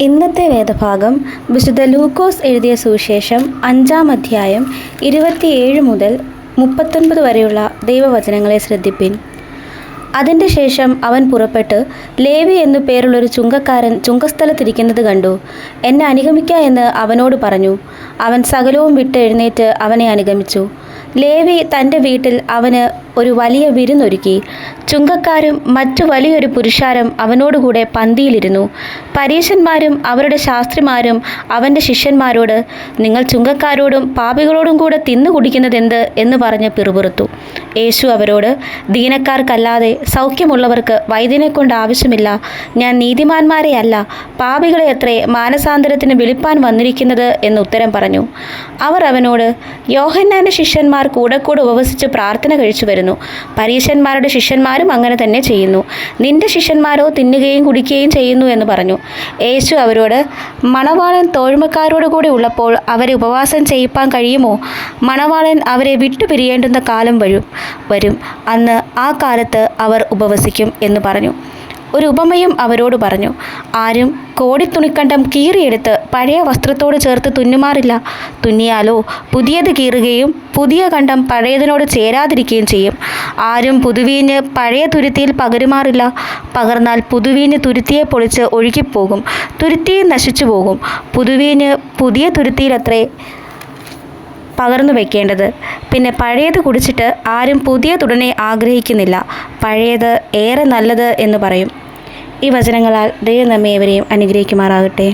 ഇന്നത്തെ വേദഭാഗം വിശുദ്ധ ലൂക്കോസ് എഴുതിയ സുവിശേഷം അഞ്ചാം അധ്യായം ഇരുപത്തിയേഴ് മുതൽ മുപ്പത്തൊൻപത് വരെയുള്ള ദൈവവചനങ്ങളെ ശ്രദ്ധിപ്പിൻ. അതിന്റെ ശേഷം അവൻ പുറപ്പെട്ട് ലേവി എന്നു പേരുള്ളൊരു ചുങ്കക്കാരൻ ചുങ്കസ്ഥലത്തിരിക്കുന്നത് കണ്ടു. എന്നെ അനുഗമിക്ക എന്ന് അവനോട് പറഞ്ഞു. അവൻ സകലവും വിട്ട് എഴുന്നേറ്റ് അവനെ അനുഗമിച്ചു. ലേവി തന്റെ വീട്ടിൽ അവന് ഒരു വലിയ വിരുന്നൊരുക്കി. ചുങ്കക്കാരും മറ്റു വലിയൊരു പുരുഷാരം അവനോടുകൂടെ പന്തിയിലിരുന്നു. പരീശന്മാരും അവരുടെ ശാസ്ത്രിമാരും അവന്റെ ശിഷ്യന്മാരോട് നിങ്ങൾ ചുങ്കക്കാരോടും പാപികളോടും കൂടെ തിന്നു കുടിക്കുന്നതെന്ത്? എന്ന് പറഞ്ഞ് പിറുപിറുത്തു. യേശു അവരോട് ദീനക്കാർക്കല്ലാതെ സൗഖ്യമുള്ളവർക്ക് വൈദ്യനെ കൊണ്ട് ആവശ്യമില്ല. ഞാൻ നീതിമാന്മാരെ അല്ല പാപികളെ അത്രേ മാനസാന്തരത്തിന് വിളിപ്പാൻ വന്നിരിക്കുന്നത് എന്ന് ഉത്തരം പറഞ്ഞു. അവർ അവനോട് യോഹന്നാന്റെ ശിഷ്യന്മാർ കൂടെ കൂടെ ഉപവസിച്ച് പ്രാർത്ഥന കഴിച്ചു വരുന്നു. പരീശന്മാരുടെ ശിഷ്യന്മാരും അങ്ങനെ തന്നെ ചെയ്യുന്നു. നിന്റെ ശിഷ്യന്മാരോ തിന്നുകയും കുടിക്കുകയും ചെയ്യുന്നു എന്ന് പറഞ്ഞു. യേശു അവരോട് മണവാളൻ തോഴ്മക്കാരോട് കൂടി ഉള്ളപ്പോൾ അവരെ ഉപവാസം ചെയ്യിപ്പാൻ കഴിയുമോ? മണവാളൻ അവരെ വിട്ടുപിരിയേണ്ടുന്ന കാലം വരും. വരും. അന്ന് ആ കാലത്ത് അവർ ഉപവസിക്കും എന്ന് പറഞ്ഞു. ഒരു ഉപമയും അവരോട് പറഞ്ഞു. ആരും കോടിത്തുണിക്കണ്ടം കീറിയെടുത്ത് പഴയ വസ്ത്രത്തോട് ചേർത്ത് തുന്നുമാറില്ല. തുന്നിയാലോ പുതിയത് കീറുകയും പുതിയ കണ്ടം പഴയതിനോട് ചേരാതിരിക്കുകയും ചെയ്യും. ആരും പുതുവീഞ്ഞ് പഴയ തുരുത്തിയിൽ പകരുമാറില്ല. പകർന്നാൽ പുതുവീഞ്ഞ് തുരുത്തിയെ പൊളിച്ച് ഒഴുകിപ്പോകും. തുരുത്തിയും നശിച്ചു പോകും. പുതുവീഞ്ഞ് പുതിയ തുരുത്തിയിലത്രേ പകർന്നു വെക്കേണ്ടത്. പിന്നെ പഴയത് കുടിച്ചിട്ട് ആരും പുതിയ തുടനെ ആഗ്രഹിക്കുന്നില്ല. പഴയത് ഏറെ നല്ലത് എന്ന് പറയും. ഈ വചനങ്ങളാൽ ദൈവം നമ്മെ ഏവരെയും അനുഗ്രഹിക്കുമാറാകട്ടെ.